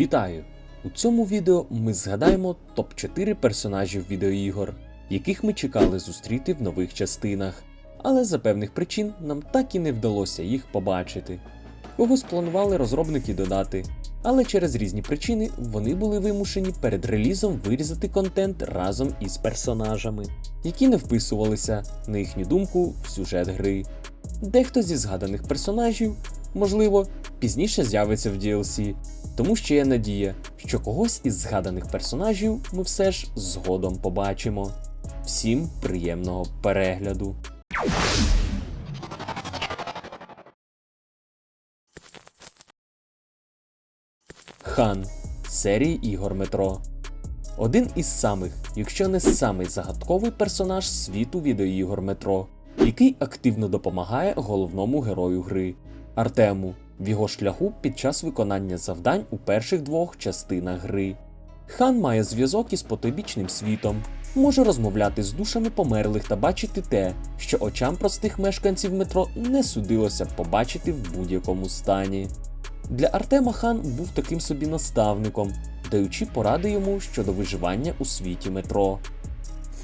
Вітаю! У цьому відео ми згадаємо топ-4 персонажів відеоігор, яких ми чекали зустріти в нових частинах, але за певних причин нам так і не вдалося їх побачити. Когось планували розробники додати, але через різні причини вони були вимушені перед релізом вирізати контент разом із персонажами, які не вписувалися, на їхню думку, в сюжет гри. Дехто зі згаданих персонажів, можливо, пізніше з'явиться в DLC, тому що є надія, що когось із згаданих персонажів ми все ж згодом побачимо. Всім приємного перегляду! Хан серії ігор Метро. Один із самих, якщо не самий загадковий персонаж світу відеоігор Метро, який активно допомагає головному герою гри Артему в його шляху під час виконання завдань у перших двох частинах гри. Хан має зв'язок із потойбічним світом, може розмовляти з душами померлих та бачити те, що очам простих мешканців метро не судилося б побачити в будь-якому стані. Для Артема хан був таким собі наставником, даючи поради йому щодо виживання у світі метро.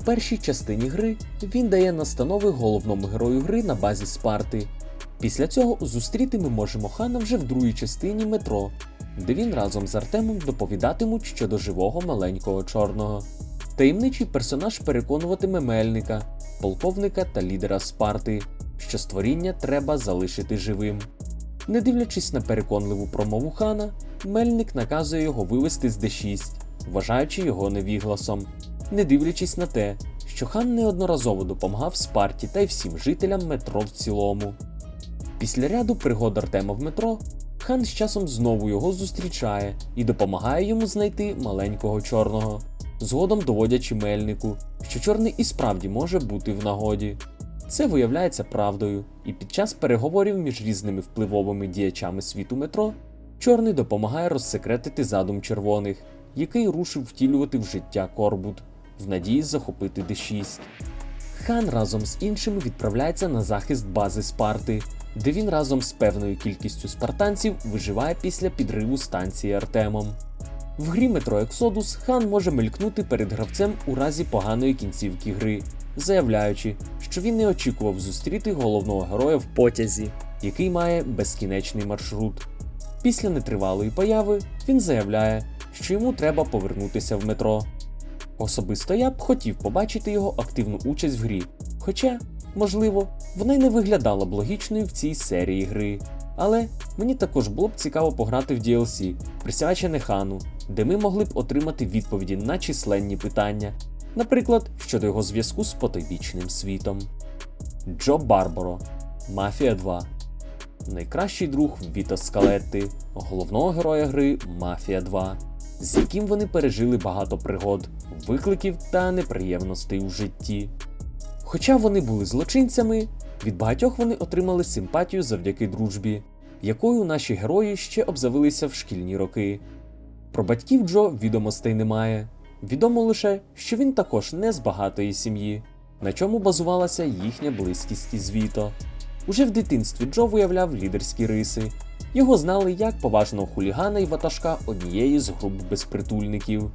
В першій частині гри він дає настанови головному герою гри на базі Спарти. Після цього зустріти ми можемо хана вже в другій частині метро, де він разом з Артемом доповідатимуть щодо живого маленького чорного. Таємничий персонаж переконуватиме мельника, полковника та лідера Спарти, що створіння треба залишити живим. Не дивлячись на переконливу промову хана, мельник наказує його вивести з D6, вважаючи його невігласом, не дивлячись на те, що хан неодноразово допомагав Спарті та й всім жителям метро в цілому. Після ряду пригод Артема в метро, хан з часом знову його зустрічає і допомагає йому знайти маленького чорного, згодом доводячи мельнику, що чорний і справді може бути в нагоді. Це виявляється правдою, і під час переговорів між різними впливовими діячами світу метро, чорний допомагає розсекретити задум червоних, який рушив втілювати в життя Корбут, в надії захопити Д6. Хан разом з іншими відправляється на захист бази Спарти, де він разом з певною кількістю спартанців виживає після підриву станції Артемом. В грі Метро Ексодус хан може мелькнути перед гравцем у разі поганої кінцівки гри, заявляючи, що він не очікував зустріти головного героя в потязі, який має безкінечний маршрут. Після нетривалої появи він заявляє, що йому треба повернутися в метро. Особисто я б хотів побачити його активну участь в грі, хоча, можливо, вона й не виглядала б логічною в цій серії гри. Але мені також було б цікаво пограти в DLC, присвячене хану, де ми могли б отримати відповіді на численні питання, наприклад, щодо його зв'язку з потойбічним світом. Джо Барбаро, Мафія 2. Найкращий друг Віто Скалетти, головного героя гри Мафія 2, з яким вони пережили багато пригод, викликів та неприємностей у житті. Хоча вони були злочинцями, від багатьох вони отримали симпатію завдяки дружбі, якою наші герої ще обзавелися в шкільні роки. Про батьків Джо відомостей немає. Відомо лише, що він також не з багатої сім'ї, на чому базувалася їхня близькість із Віто. Уже в дитинстві Джо виявляв лідерські риси. Його знали як поважного хулігана і ватажка однієї з груп безпритульників.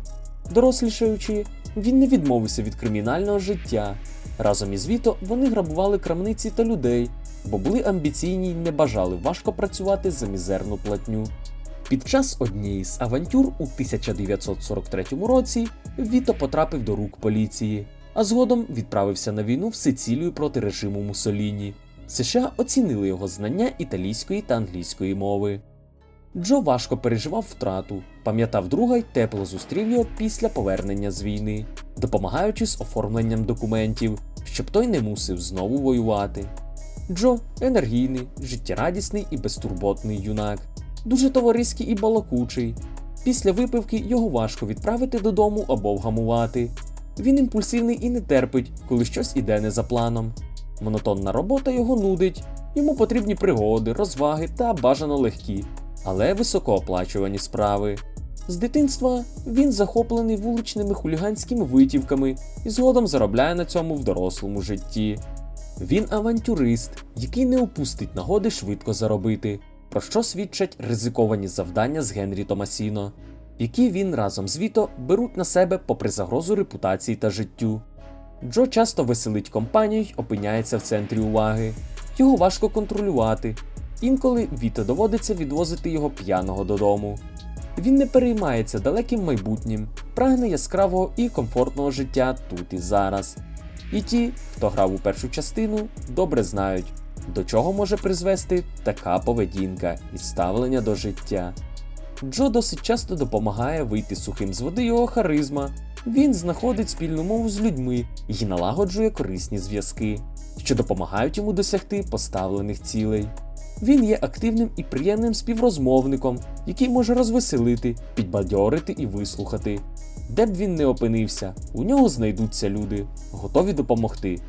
Дорослішаючи, він не відмовився від кримінального життя. Разом із Віто вони грабували крамниці та людей, бо були амбіційні й не бажали важко працювати за мізерну платню. Під час однієї з авантюр у 1943 році Віто потрапив до рук поліції, а згодом відправився на війну в Сицилію проти режиму Муссоліні. США оцінили його знання італійської та англійської мови. Джо важко переживав втрату, пам'ятав друга й тепло зустрів його після повернення з війни, допомагаючи з оформленням документів, щоб той не мусив знову воювати. Джо енергійний, життєрадісний і безтурботний юнак, дуже товариський і балакучий. Після випивки його важко відправити додому або вгамувати. Він імпульсивний і не терпить, коли щось іде не за планом. Монотонна робота його нудить, йому потрібні пригоди, розваги та бажано легкі, але високооплачувані справи. З дитинства він захоплений вуличними хуліганськими витівками і згодом заробляє на цьому в дорослому житті. Він авантюрист, який не упустить нагоди швидко заробити, про що свідчать ризиковані завдання з Генрі Томасіно. які він разом з Віто беруть на себе попри загрозу репутації та життю. Джо часто веселить компанію й опиняється в центрі уваги. Його важко контролювати. Інколи Віто доводиться відвозити його п'яного додому. Він не переймається далеким майбутнім, прагне яскравого і комфортного життя тут і зараз. І ті, хто грав у першу частину, добре знають, до чого може призвести така поведінка і ставлення до життя. Джо досить часто допомагає вийти сухим з води його харизма. Він знаходить спільну мову з людьми і налагоджує корисні зв'язки, що допомагають йому досягти поставлених цілей. Він є активним і приємним співрозмовником, який може розвеселити, підбадьорити і вислухати. Де б він не опинився, у нього знайдуться люди, готові допомогти.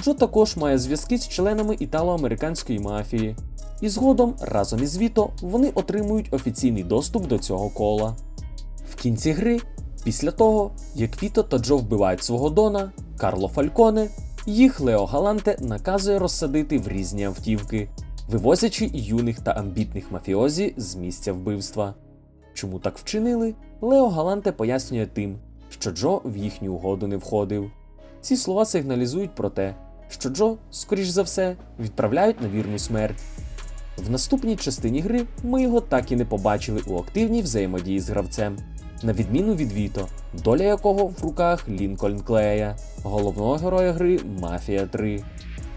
Джо також має зв'язки з членами італо-американської мафії, і згодом разом із Віто вони отримують офіційний доступ до цього кола. В кінці гри, після того, як Віто та Джо вбивають свого Дона, Карло Фальконе, їх Лео Галанте наказує розсадити в різні автівки, вивозячи юних та амбітних мафіозі з місця вбивства. Чому так вчинили? Лео Галанте пояснює тим, що Джо в їхню угоду не входив. Ці слова сигналізують про те, що Джо, скоріш за все, відправляють на вірну смерть. В наступній частині гри ми його так і не побачили у активній взаємодії з гравцем, на відміну від Віто, доля якого в руках Лінкольн Клея, головного героя гри Мафія 3.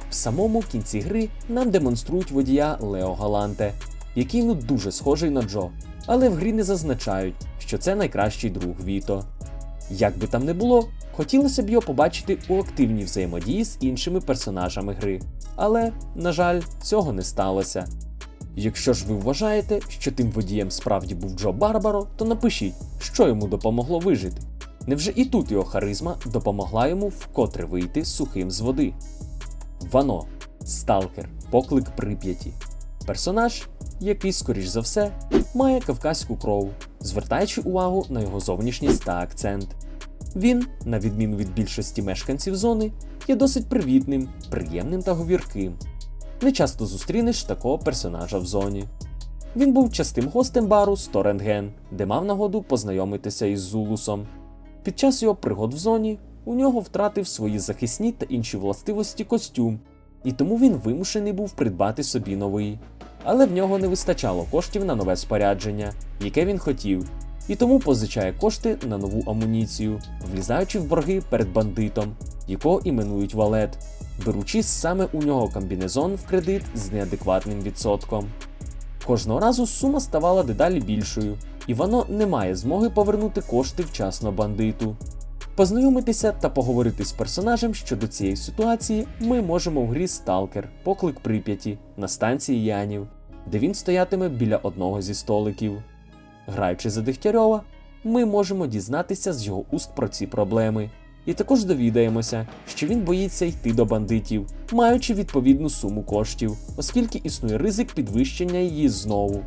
В самому кінці гри нам демонструють водія Лео Галанте, який ну дуже схожий на Джо, але в грі не зазначають, що це найкращий друг Віто. Як би там не було, хотілося б його побачити у активній взаємодії з іншими персонажами гри, але, на жаль, цього не сталося. Якщо ж ви вважаєте, що тим водієм справді був Джо Барбаро, то напишіть, що йому допомогло вижити. Невже і тут його харизма допомогла йому вкотре вийти сухим з води? Вано, Сталкер, поклик Прип'яті. Персонаж, який, скоріш за все, має кавказьку кров, звертаючи увагу на його зовнішність та акцент. Він, на відміну від більшості мешканців зони, є досить привітним, приємним та говірким. Не часто зустрінеш такого персонажа в зоні. Він був частим гостем бару Сторенген, де мав нагоду познайомитися із Зулусом. Під час його пригод в зоні у нього втратив свої захисні та інші властивості костюм, і тому він вимушений був придбати собі новий. Але в нього не вистачало коштів на нове спорядження, яке він хотів, і тому позичає кошти на нову амуніцію, влізаючи в борги перед бандитом, якого іменують валет, беручи саме у нього комбінезон в кредит з неадекватним відсотком. Кожного разу сума ставала дедалі більшою, і воно не має змоги повернути кошти вчасно бандиту. Познайомитися та поговорити з персонажем щодо цієї ситуації ми можемо в грі Сталкер, поклик Прип'яті на станції Янів, де він стоятиме біля одного зі столиків. Граючи за Дегтярьова, ми можемо дізнатися з його уст про ці проблеми, і також довідаємося, що він боїться йти до бандитів, маючи відповідну суму коштів, оскільки існує ризик підвищення її знову.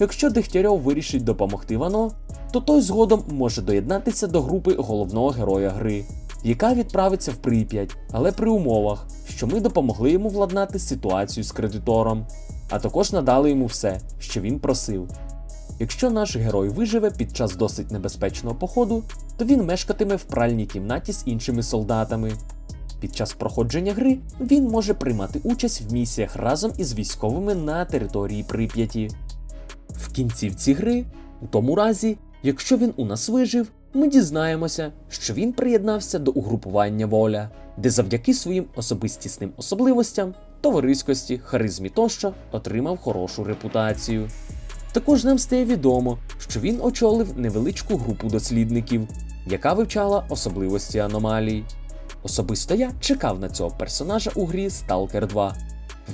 Якщо Дегтярьов вирішить допомогти Вано, то той згодом може доєднатися до групи головного героя гри, яка відправиться в Прип'ять, але при умовах, що ми допомогли йому владнати ситуацію з кредитором, а також надали йому все, що він просив. Якщо наш герой виживе під час досить небезпечного походу, то він мешкатиме в пральній кімнаті з іншими солдатами. Під час проходження гри він може приймати участь в місіях разом із військовими на території Прип'яті. В кінцівці гри, у тому разі, якщо він у нас вижив, ми дізнаємося, що він приєднався до угрупування воля, де завдяки своїм особистісним особливостям, товариськості, харизмі тощо отримав хорошу репутацію. Також нам стає відомо, що він очолив невеличку групу дослідників, яка вивчала особливості аномалій. Особисто я чекав на цього персонажа у грі Stalker 2,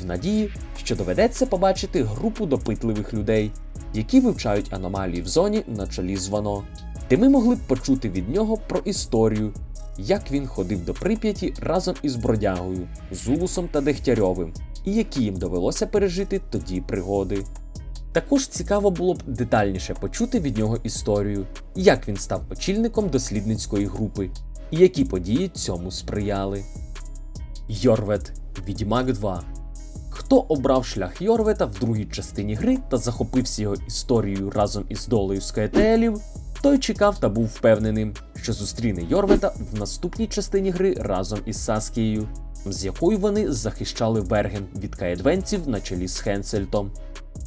в надії, що доведеться побачити групу допитливих людей, які вивчають аномалії в зоні на чолі з Вано, де ми могли б почути від нього про історію, як він ходив до Прип'яті разом із бродягою, Зулусом та Дегтярьовим, і які їм довелося пережити тоді пригоди. Також цікаво було б детальніше почути від нього історію, як він став очільником дослідницької групи, і які події цьому сприяли. Йорвет Відьмак 2 Хто обрав шлях Йорвета в другій частині гри та захопився його історією разом із долею Скаетелів, той чекав та був впевненим, що зустріне Йорвета в наступній частині гри разом із Саскією, з якою вони захищали Верген від каєдвенців на чолі з Хенсельтом.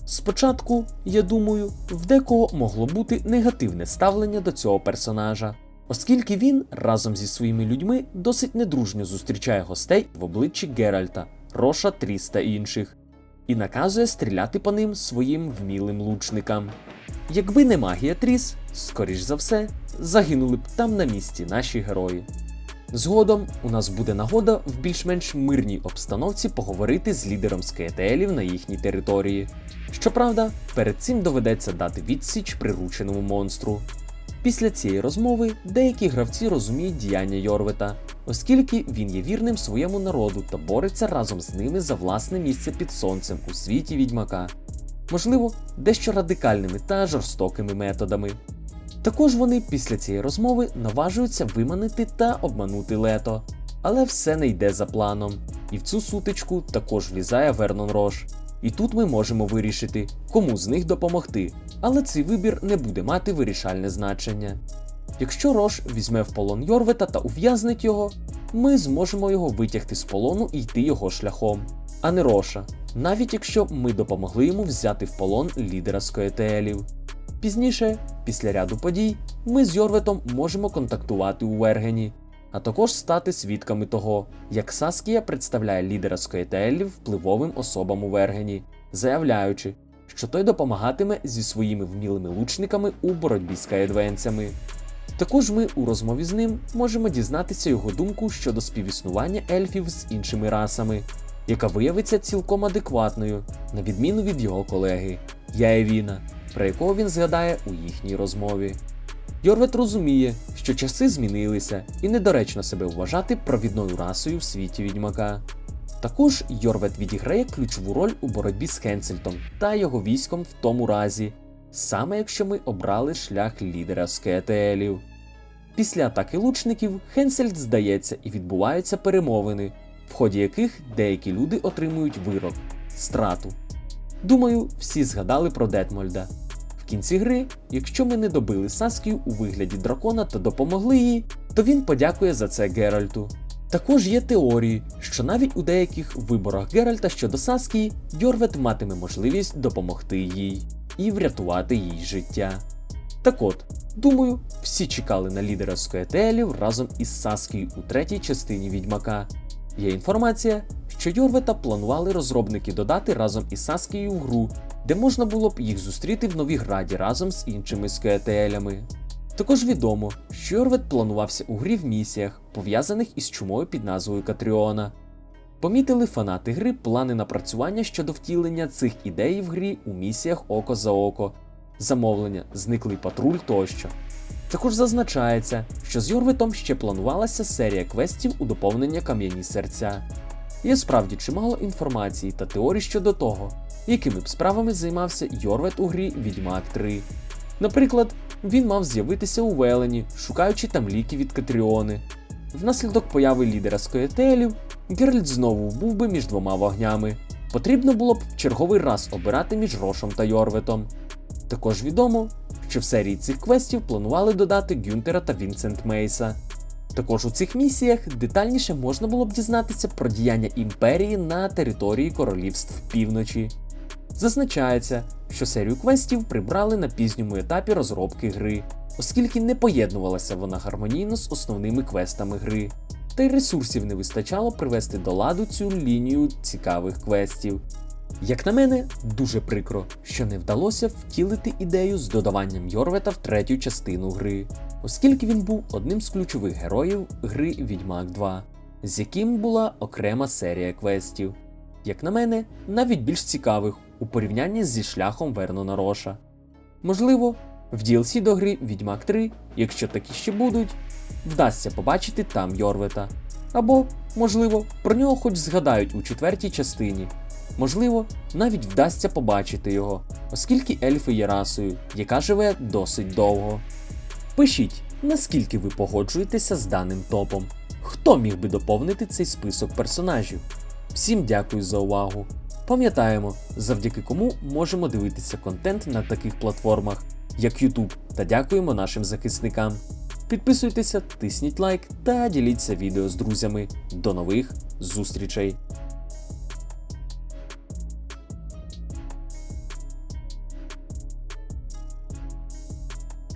Спочатку, я думаю, в декого могло бути негативне ставлення до цього персонажа, оскільки він разом зі своїми людьми досить недружньо зустрічає гостей в обличчі Геральта, Роша, Тріс та інших, і наказує стріляти по ним своїм вмілим лучникам. Якби не магія Тріс, скоріш за все, загинули б там на місці наші герої. Згодом у нас буде нагода в більш-менш мирній обстановці поговорити з лідером скеетелів на їхній території. Щоправда, перед цим доведеться дати відсіч прирученому монстру. Після цієї розмови деякі гравці розуміють діяння Йорвета, оскільки він є вірним своєму народу та бореться разом з ними за власне місце під сонцем у світі відьмака, можливо, дещо радикальними та жорстокими методами. Також вони після цієї розмови наважуються виманити та обманути лето, але все не йде за планом, і в цю сутичку також влізає Вернон Рош. І тут ми можемо вирішити, кому з них допомогти, але цей вибір не буде мати вирішальне значення. Якщо Рош візьме в полон Йорвета та ув'язнить його, ми зможемо його витягти з полону і йти його шляхом, а не Роша, навіть якщо ми допомогли йому взяти в полон лідера Скоетелів. Пізніше, після ряду подій, ми з Йорветом можемо контактувати у Вергені, а також стати свідками того, як Саскія представляє лідера Скоетелів впливовим особам у Вергені, заявляючи, що той допомагатиме зі своїми вмілими лучниками у боротьбі з каєдвенцями. Також ми у розмові з ним можемо дізнатися його думку щодо співіснування ельфів з іншими расами, яка виявиться цілком адекватною, на відміну від його колеги Яевіна, про якого він згадає у їхній розмові. Йорвет розуміє, що часи змінилися і недоречно себе вважати провідною расою в світі відьмака. Також Йорвет відіграє ключову роль у боротьбі з Хенсельтом та його військом в тому разі, саме якщо ми обрали шлях лідера скетелів. Після атаки лучників Хенсельд здається і відбуваються перемовини, в ході яких деякі люди отримують вирок страту. Думаю, всі згадали про Детмольда. В кінці гри, якщо ми не добили Саскію у вигляді дракона та допомогли їй, то він подякує за це Геральту. Також є теорії, що навіть у деяких виборах Геральта щодо Саскії Йорвет матиме можливість допомогти їй і врятувати їй життя. Так от, думаю, всі чекали на лідера Скоетелів разом із Саскією у третій частині відьмака. Є інформація, що Йорвета планували розробники додати разом із Саскією в гру, де можна було б їх зустріти в Новіграді разом з іншими скеетелями. Також відомо, що Йорвет планувався у грі в місіях, пов'язаних із чумою під назвою Катріона. Помітили фанати гри плани напрацювання щодо втілення цих ідей в грі у місіях око за око, замовлення, зниклий патруль тощо. Також зазначається, що з Йорветом ще планувалася серія квестів у доповнення кам'яні серця. Є справді чимало інформації та теорій щодо того, якими б справами займався Йорвет у грі Відьмак 3. Наприклад, він мав з'явитися у Велені, шукаючи там ліки від Катріони. Внаслідок появи лідера Скоєтелів, Геральт знову був би між двома вогнями. Потрібно було б в черговий раз обирати між Рошом та Йорветом. Також відомо, що в серії цих квестів планували додати Гюнтера та Вінсент Мейса. Також у цих місіях детальніше можна було б дізнатися про діяння імперії на території королівств півночі. Зазначається, що серію квестів прибрали на пізньому етапі розробки гри, оскільки не поєднувалася вона гармонійно з основними квестами гри, та й ресурсів не вистачало привести до ладу цю лінію цікавих квестів. Як на мене, дуже прикро, що не вдалося втілити ідею з додаванням Йорвета в третю частину гри, оскільки він був одним з ключових героїв гри Відьмак 2, з яким була окрема серія квестів. Як на мене, навіть більш цікавих у порівнянні зі шляхом Вернона Роша. Можливо, в DLC до гри Відьмак 3, якщо такі ще будуть, вдасться побачити там Йорвета. Або, можливо, про нього хоч згадають у четвертій частині. Можливо, навіть вдасться побачити його, оскільки ельфи є расою, яка живе досить довго. Пишіть, наскільки ви погоджуєтеся з даним топом. Хто міг би доповнити цей список персонажів? Всім дякую за увагу. Пам'ятаємо, завдяки кому можемо дивитися контент на таких платформах, як YouTube, та дякуємо нашим захисникам. Підписуйтеся, тисніть лайк та діліться відео з друзями. До нових зустрічей!